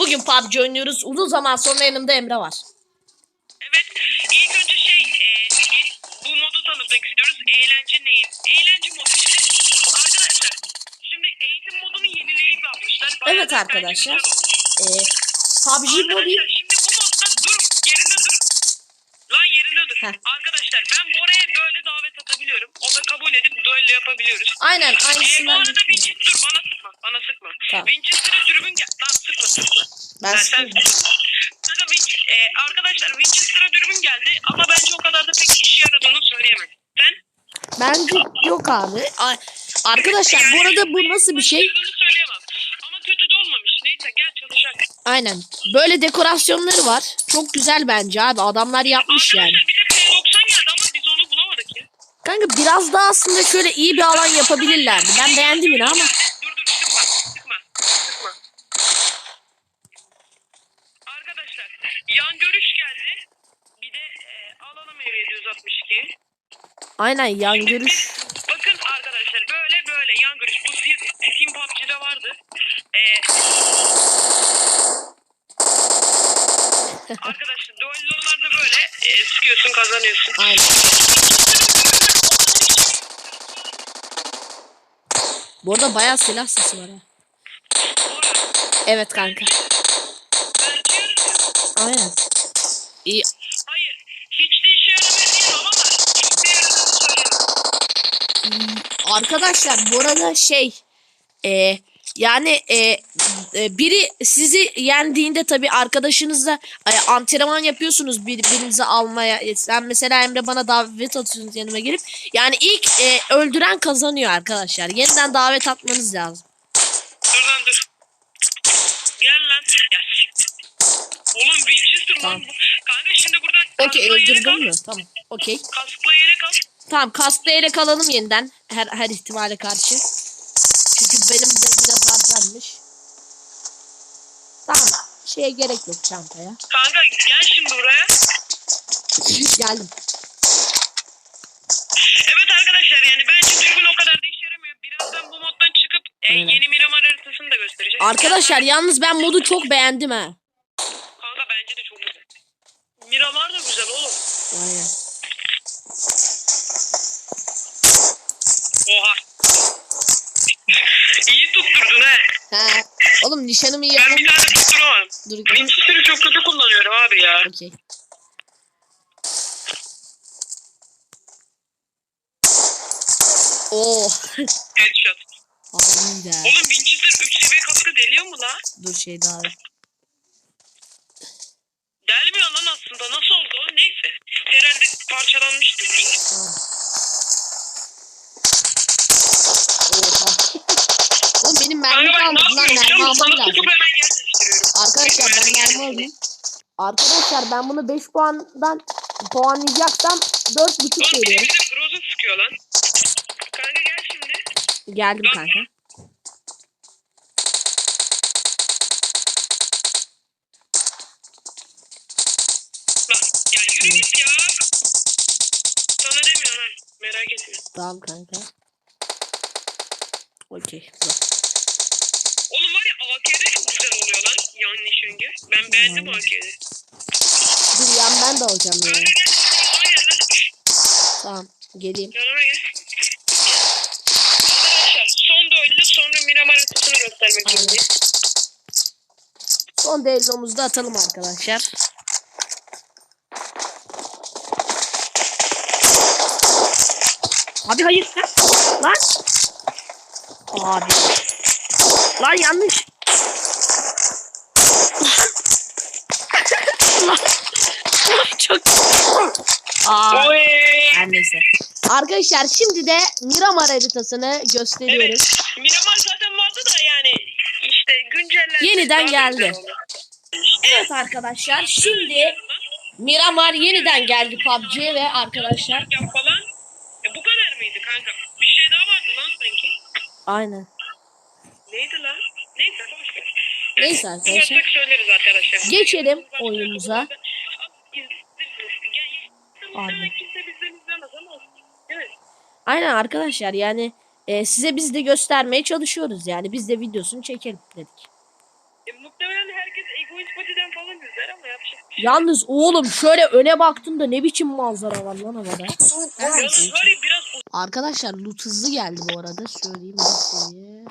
Bugün PUBG oynuyoruz. Uzun zaman sonra yanımda Emre var. Evet. İlk önce şey e, bu modu tanıtmak istiyoruz. Eğlence neyi? Eğlence modu işte. Arkadaşlar şimdi eğitim modunu yenileyip yapmışlar. Bayağı Evet arkadaşlar. Ee, PUBG Mobile Arkadaşlar şimdi Heh. Arkadaşlar ben Bora'ya böyle davet atabiliyorum. O da kabul edip duello yapabiliyoruz. aynen Ee, bu aynısından arada Winchester dur bana sıkma. Bana sıkma. Tamam. Winchester'a dürbün gel. Lan sıkma sıkma. ben sen sıkıyorum. Kanka, Win- e, arkadaşlar Winchester'a dürbün geldi ama bence o kadar da pek işe yaradığını söyleyemem. Sen? Bence yok abi. Ay, Arkadaşlar bu arada bu nasıl bir şey? Yaradığını söyleyemem. Ama kötü de olmamış. Neyse gel çalışak. Aynen. Böyle dekorasyonları var. Çok güzel bence abi. Adamlar yapmış yani. Bir de P90 geldi ama biz onu bulamadık ya. Kanka biraz daha aslında şöyle iyi bir alan yapabilirlerdi. Ben beğendim yine ama. Dur dur sıkma sıkma sıkma. Arkadaşlar yan görüş geldi. Bir de e, alalım ev 762. Aynen yan görüş. Bakın arkadaşlar böyle böyle yan görüş. Bu Steam PUBG'de vardı. Ee, arkadaşlar duellolarda böyle e, sıkıyorsun kazanıyorsun. Aynen. Bu arada bayağı silah sesi var ha. Evet kanka. Aynen. İyi. Hayır. Hiç de işe yaramıyor ama da yaradığını söyleyemem. Arkadaşlar bu arada şey e, yani e, e, biri sizi yendiğinde tabi arkadaşınızla e, antrenman yapıyorsunuz birbirinizi almaya. E, Sen mesela Emre bana davet atıyorsunuz yanıma gelip. Yani ilk e, öldüren kazanıyor arkadaşlar. Yeniden davet atmanız lazım. Dur lan dur. Gel lan. Ya siktir. Oğlum Winchester Tamam. lan. Kanka şimdi burada Okey kaskla yelek öldürdün mü? Tamam. Okey. Kaskla yelek al. Tamam kastla ele kalalım yeniden. Her her ihtimale karşı. Çünkü benim de biraz harcanmış. Tamam. Şeye gerek yok çantaya. Kanka gel şimdi buraya. Geldim. Evet arkadaşlar yani bence dürbün o kadar da işe yaramıyor. Birazdan bu moddan çıkıp e, Aynen. yeni Miramar haritasını da göstereceğiz. Arkadaşlar yalnız ben modu çok beğendim ha. Kanka bence de çok güzel. Miramar da güzel oğlum. Aynen. Oha. İyi tutturdun he. He. Oğlum nişanımı iyi Ben bir tane tutturamadım. Dur. Winchester'ı çok kötü kullanıyorum abi ya. Okey. Oo. Headshot. Harbiden. Oğlum Winchester 3 seviye kaskı deliyor mu la? Dur şey daha. Delmiyor lan aslında. Nasıl oldu? Neyse. Herhalde parçalanmıştır. Oha. Kanka lan mermi almam lazım. Arkadaşlar ben Mermi alayım. Arkadaşlar ben bunu 5 puandan puanlayacaksam 4.5 Oğlum bir de veriyorum. Frozen sıkıyor lan. Kanka gel şimdi. Geldim kanka. Lan ya yürü git ya. Sana demiyorum ha. Merak etme. Tamam kanka. Okey. Güzel oluyor lan. Yan nişangı. Ben beğendim AK'de. Dur yan ben de alacağım ya. Kanka gel. Yanıma gel lan. Tamam. Geleyim. Yanıma gel. Arkadaşlar son duello sonra Miramar haritasını göstermek Aynen. zorundayım. Son devromuzu da atalım arkadaşlar. Abi hayır. Lan. Abi. Lan yanlış. Lan. Lan Çok. Aa. Oy. Her neyse. Arkadaşlar şimdi de Miramar haritasını gösteriyoruz. Evet. Miramar zaten vardı da yani işte güncellendi. Yeniden Daha geldi. oldu. Evet arkadaşlar şimdi Miramar yeniden geldi PUBG'ye ve arkadaşlar Yap falan. E bu kadar mıydı kanka? Bir şey daha vardı lan sanki. aynen. Neydi lan? Neyse boş ver. Neyse arkadaşlar. bulursak söyleriz arkadaşlar. Geçelim oyunumuza. Abi. Kimse bizden izlemez ama evet. Aynen arkadaşlar yani e, size biz de göstermeye çalışıyoruz yani biz de videosunu çekelim dedik. E, muhtemelen herkes egoist patiden falan izler ama yapacak bir şey. Yalnız oğlum şöyle öne baktığımda ne biçim manzara var lan havada. Yalnız var biraz... Arkadaşlar loot hızlı geldi bu arada söyleyeyim. Diye.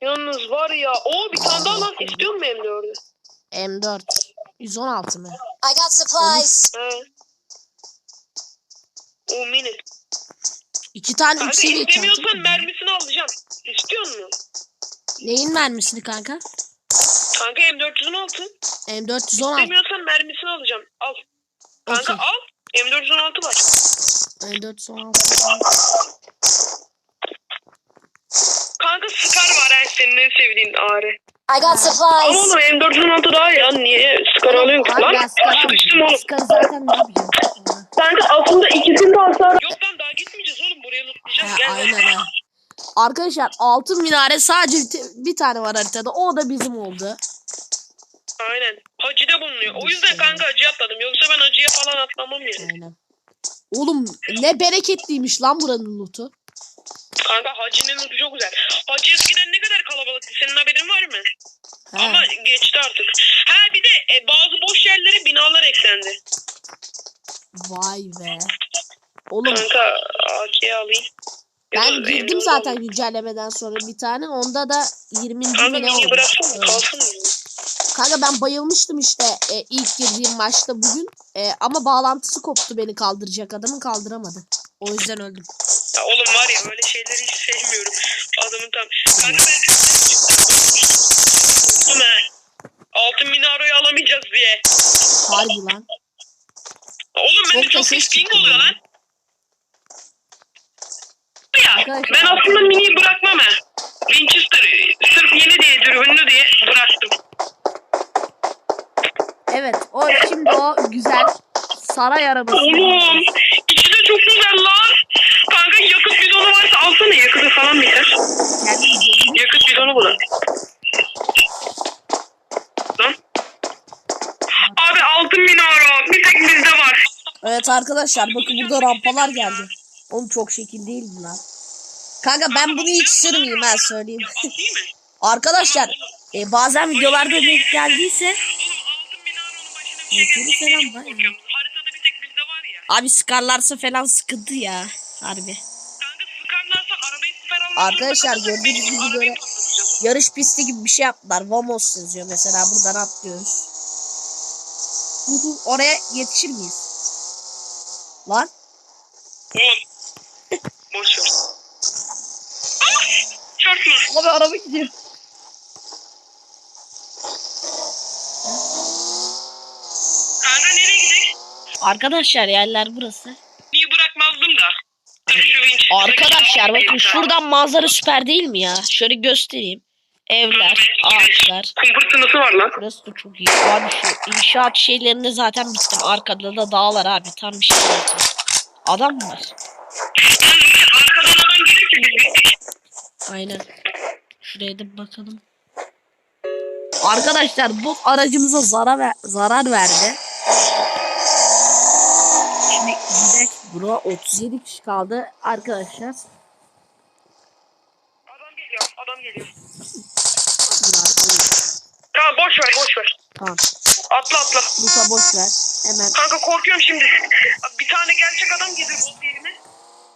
Yalnız var ya o bir tane daha lan istiyor mu M4'ü? M4 116 mı? I got supplies. Evet. 10 minute. İki tane kanka üçlü geçer. istemiyorsan mermisini alacağım. İstiyor musun? Neyin mermisini kanka? Kanka M416. M416. İstemiyorsan mermisini alacağım. Al. Kanka Okey. al. M416 var. M416. Kanka Scar var her senin en sevdiğin ağrı. I got Al supplies. oğlum M416 daha iyi. Niye Scar alıyorsun lan? Sıkıştım oğlum. Sıkar zaten ne yapıyor? Kanka aslında de hasarı. Yok lan daha gitmeyeceğiz oğlum. Buraya lootlayacağız. Gel. aynen ha. Arkadaşlar altın minare sadece bir tane var haritada. O da bizim oldu. Aynen. Hacı'da bulunuyor. O yüzden kanka hacı atladım. Yoksa ben hacıya falan atlamam yani. Aynen. Oğlum ne bereketliymiş lan buranın lootu. Kanka hacının lootu çok güzel. Hacı eskiden ne kadar kalabalıktı. Senin haberin var mı? He. Ama geçti artık. Ha bir de e, bazı boş yerlere binalar eklendi. Vay be. Oğlum Kanka AK'yi alayım. Ya ben da girdim M4 zaten alayım. güncellemeden sonra bir tane. Onda da 20. Kanka ne oldu? bıraksana Evet. kalsın mı? Kanka ben bayılmıştım işte e, ilk girdiğim maçta bugün. E, ama bağlantısı koptu beni kaldıracak adamın kaldıramadı. O yüzden öldüm. Ya oğlum var ya öyle şeyleri hiç sevmiyorum. Adamın tam. Kanka ben. Altın minaroyu alamayacağız diye. Harbi lan. Bende Çok çok ping oluyor lan. Ya Arkadaşlar- ben aslında miniyi bırakmam ha. Winchester sırf yeni diye dürbünlü diye bıraktım. Evet o şimdi o güzel saray arabası. Oğlum içi de çok güzel lan. Kanka yakıt bidonu varsa alsana yakıtı falan biter. Zengin. Yakıt bidonu bu da. Lan. Abi altın minaro bir tek bizde var. Evet arkadaşlar bakın burada rampalar geldi. Oğlum çok şekil değil mi lan? Kanka ben bunu hiç sürmeyeyim ben söyleyeyim. Arkadaşlar e, bazen videolarda denk geldiyse Motoru falan var ya. abi sıkarlarsa falan sıkıntı ya. Harbi. Arkadaşlar, gördüğünüz gibi böyle-. Yarış pisti gibi bir şey yaptılar. Vamos yazıyor mesela buradan atlıyoruz. Oraya yetişir miyiz? Lan Oğlum. Boş ver. Çarpma. abi araba gidiyor. Kanka nereye gidelim? Arkadaşlar yerler burası. Niye bırakmazdım da. Arkadaşlar bakın şuradan manzara süper değil mi ya? Şöyle göstereyim. Evler, ağaçlar. Kum fırtınası var lan. Burası da çok iyi. Abi şu inşaat şeylerinde zaten bittim. Arkada da dağlar abi. Tam bir şey zaten. Adam mı var? Arkadan adam gelirse biz bittik. Aynen. Şuraya da bakalım. Arkadaşlar bu aracımıza zarar ver- zarar verdi. Şimdi gidelim. Bura 37 kişi kaldı arkadaşlar. Adam geliyor. Adam geliyor. Tamam boş ver boş ver. Tamam. Atla atla. Luta boş ver. Hemen. Kanka korkuyorum şimdi. Bir tane gerçek adam gelir bot yerine.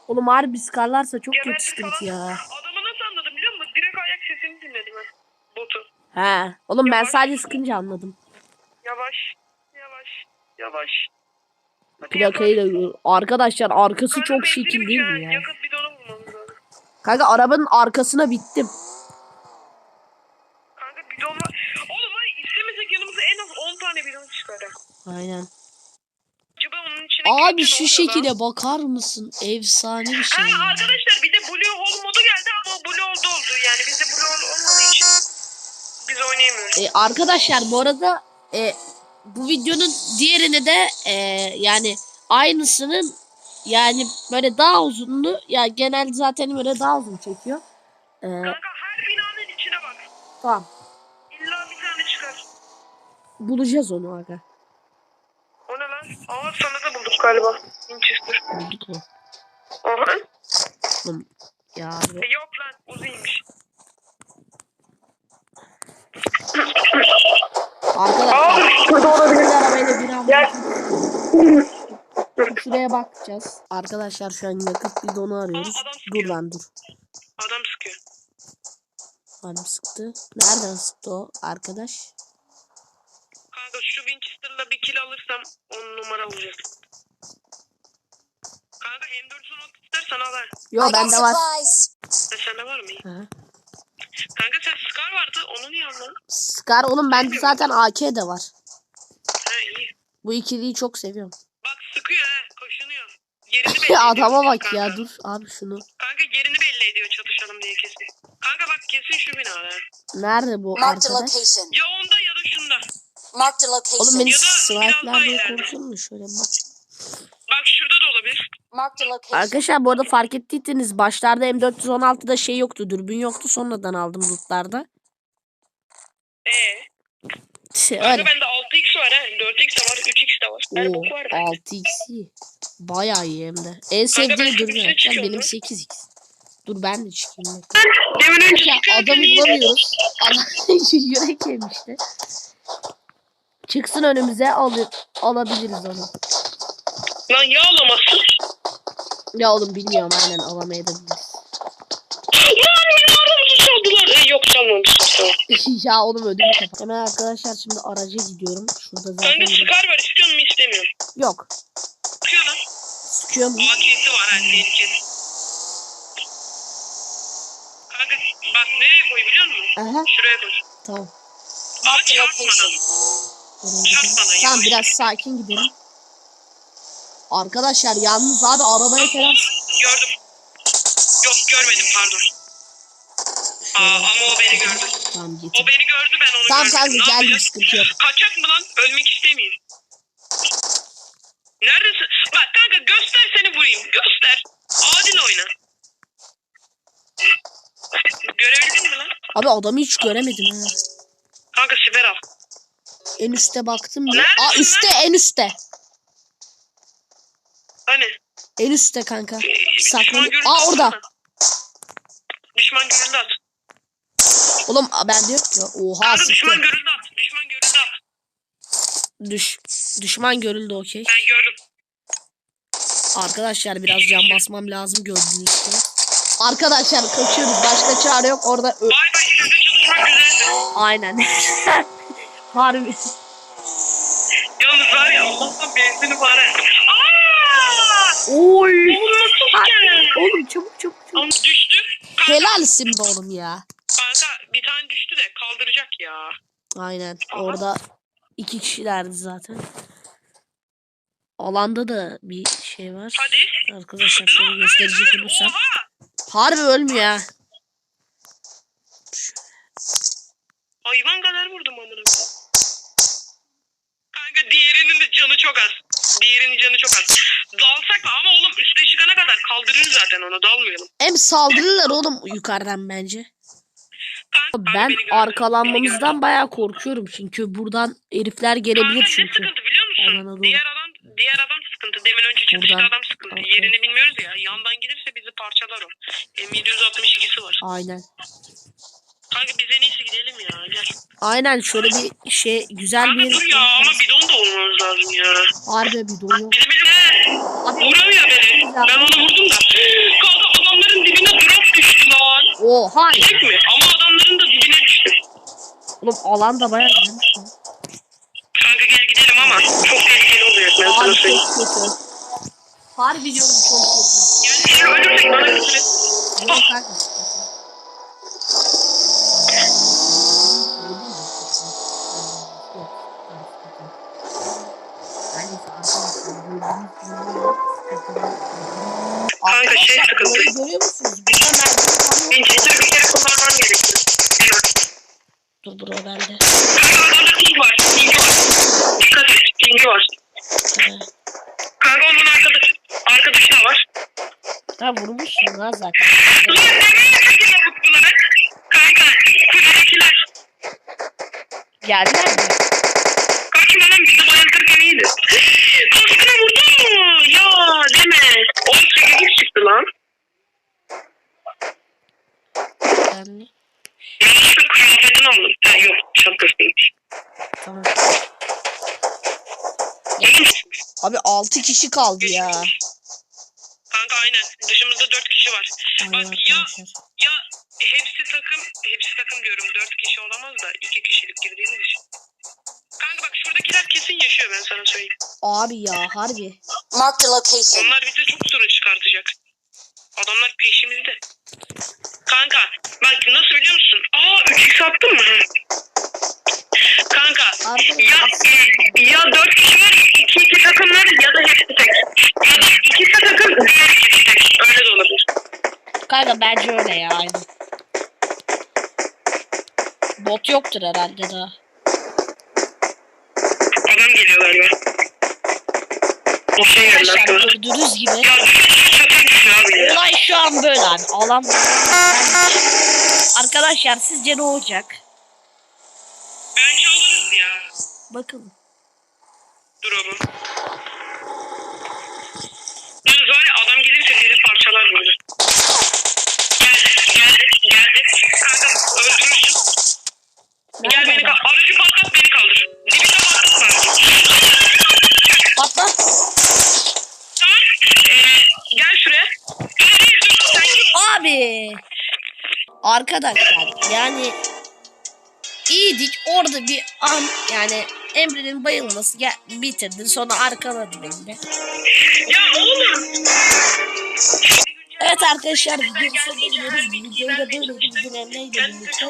Oğlum harbi sıkarlarsa çok kötü sıkıntı ya. Adamı nasıl anladım biliyor musun? Direkt ayak sesini dinledim ha. Botu. He. Oğlum ben Yavaş. sadece sıkınca anladım. Yavaş. Yavaş. Yavaş. Hadi Plakayı da arkadaşlar arkası Kanka çok şekil değil mi ya? Yakıt bidonu bulmamız lazım. Kanka arabanın arkasına bittim. Kanka bidon var. Oğlum var ya, istemesek yanımıza en az 10 tane bidon çıkar ha. Aynen. Acaba onun içine Abi şu lan? şekile bakar mısın? Efsane bir şey. Ha arkadaşlar bir de Blue Hole modu geldi ama Blue Hole'da oldu. Yani bizde Blue Hole olmadığı için biz oynayamıyoruz. E, arkadaşlar bu arada e, bu videonun diğerini de e, yani aynısının yani böyle daha uzunlu ya genelde zaten böyle daha uzun çekiyor. E, Kanka her binanın içine bak. tamam İlla bir tane çıkar. bulacağız onu aga. Aa sana da bulduk galiba. Winchester. Bulduk mu? Aha. Oğlum, ya. E, yok lan uzaymış. Arkadaşlar şurada olabilir. bir arabayla bir an Gel. şuraya bakacağız. Arkadaşlar şu an yakıt bidonu arıyoruz. Aa, adam Dur lan dur. Adam sıkıyor. Harbi sıktı. Nereden sıktı o arkadaş? Kanka şu Winchester'la bir kill alırsam 10 numara olacak. Kanka M416 istersen al ha. Yo I got bende var. supplies. Sende var mı? Hı. Kanka sen Scar vardı onu niye aldın? Scar oğlum bende zaten AK de var. Ha iyi. Bu ikiliyi çok seviyorum. Bak sıkıyor ha koşunuyor. Yerini belli ediyor. Adama bak kanka. ya dur abi şunu. Kanka yerini belli ediyor çatışalım diye kesin. Kanka bak kesin şu binada. Nerede bu Marked a arkadaş? location. Ya onda ya da şunda. A Oğlum location. beni Ya da biraz daha diye ileride. korkuyor mu? Şöyle bak. Bak şurada da olabilir. Marked a location. Arkadaşlar bu arada fark ettiyseniz başlarda M416'da şey yoktu. Dürbün yoktu. Sonradan aldım lootlarda. Ee, Şey, kanka öyle. bende 6x var ha. 4x de var, 3x de var. Her Oo, bok var bende. 6x Bayağı iyi hem de. En ben sevdiğim üstüne dürbün. Arkadaşlar çıkıyorum benim lan. 8x. Dur ben de çıkayım. Demin önce Ya adamı bulamıyoruz. Adam yürek yemişti. Çıksın önümüze al alabiliriz onu. Lan ya alamazsın. Ya oğlum bilmiyorum aynen alamayabiliriz. Lan aramızı çaldılar. E, yok çalmamışlar ya oğlum ödümü kapat. Hemen arkadaşlar şimdi araca gidiyorum. Şurada zaten Kanka Scar var istiyor mu istemiyorum. yok. Sıkıyor lan. Sıkıyor mu? AK'si var ha tehlikeli. Kanka bak nereye koy biliyor musun? Aha Şuraya koy. tamam. Ama çarpmadan. Tamam biraz sakin gidelim. Arkadaşlar yalnız abi arabaya falan Gördüm. Yok görmedim pardon. Aa, ama o beni gördü. tamam O getir. beni gördü ben onu Tamam Ne geldim yapacağız? sıkıntı yok. Kaçak mı lan? Ölmek istemiyorum. Neredesin? Bak kanka göster seni vurayım. Göster. Adil oyna. Görebildin mi lan? Abi adamı hiç göremedim ha. En üste baktım mı? Aa üstte en üstte. Hani? En üstte kanka. Saklan. görüldü Aa orada. atsana. Düşman görüldü at. Oğlum aa, ben diyor ki oha Kanka düşman görüldü at. Düşman görüldü at. Düş. Düşman görüldü okey. Ben gördüm. Arkadaşlar biraz can basmam lazım gördüğünüz gibi. Arkadaşlar kaçıyoruz. Başka çare yok. Orada ö- Bay bay sizde çalışmak güzeldi. aynen. Harbi. Yalnız var ya Allah'tan benzini var ha. Oy. Oğlum nasıl siker? Oğlum çabuk çabuk çabuk. Ama düştü. Kanka, Helalsin be oğlum ya. kanka bir tane düştü de kaldıracak ya. Aynen. Aha. Orada iki kişilerdi zaten. Alanda da bir şey var. Hadi. Arkadaşlar şöyle gösterecek olursam. Oha. Harbi ölmüyor ha. Hayvan kadar vurdum amına. Kanka diğerinin de canı çok az. Diğerinin canı çok az. Dalsak mı? Ama oğlum üste çıkana kadar kaldırırız zaten onu. Dalmayalım. Hem saldırırlar oğlum yukarıdan bence. Kanka, Ben beni. Beni arkalanmamızdan bayağı korkuyorum çünkü buradan herifler Kanka gelebilir ne çünkü. sıkıntı biliyor musun? Diğer adam diğer adam sıkıntı. Demin önce çatıştı Buradan adam sıkıntı. arkaya. Yerini bilmiyoruz ya. Yandan gelirse bizi parçalar o. M762'si var. Aynen. Kanka biz en iyisi gidelim ya. Gel. Aynen şöyle bir şey güzel Kanka bir dur ya ama bidon da olmamız lazım ya. harbi bir dolu yok. Biri beni vuramıyor beni. Ben onu vurdum da. Kanka adamların dibine drop düştü lan. Oha. Değil mi? Ama adamların da dibine düştü. Oğlum alan da bayağı güzelmiş. lan. Kanka gel gidelim ama çok tehlikeli oluyor. Ben sana söyleyeyim. çok kötü. Harbi diyorum çok kötü. Gel eğer ölürsek bana küfür et. Yok kanka. Kanka şey sıkıntı. görüyor musunuz? Burada merdiven. Winchester'ı bir kere kullanmam gerekiyor. Dur dur o bende. Kanka adamda ping var. Ping var. Dikkat et. Ping var. Ee, Kanka onun arkadaşı, arkadaşı da var. Ha vurmuşsun ha zaten. Ulan demeye peki lavuk bunlar. Kanka kuledekiler. Geldiler mi? Kaçma lan bizi bayıltırken iyiydi. Kaskına vurdun mu? Ya deme. O çekilip çıktı lan. Yani. Yanlışlıkla kıyafetini aldım. He. Ha yok şapkasıymış. Tamam. Emin misiniz? Abi 6 kişi kaldı ya. Kanka aynen. Dışımızda dört kişi var. Bak ya ya hepsi takım hepsi takım diyorum dört kişi olamaz da iki kişilik girdiğimiz için. Kanka bak şuradakiler kesin yaşıyor ben sana söyleyeyim. Abi ya harbi. Marked a location. Onlar bize çok sorun çıkartacak. Adamlar peşimizde. Kanka bak nasıl biliyor musun? Aa 3x attın mı? Kanka ya e, ya 4 kişi Kanka bence öyle ya. Bot yoktur herhalde daha. Adam geliyor galiba. O şey Arkadaşlar gördüğünüz gibi Ya düşün olay şu an böyle abi. Alan Arkadaşlar sizce ne olacak? Bence oluruz ya. Bakın. Dur. Arkadaşlar yani iyiydik orada bir an yani Emre'nin bayılması gel, bitirdi sonra arkaladı beni. Ya oğlum. Evet arkadaşlar videoyu. Bu videoyu da böyle ile Kendinize birlikte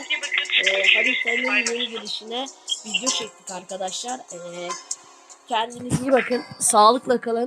e, haritanın yeni girişine video çektik arkadaşlar. E, kendinize iyi bakın. Sağlıkla kalın.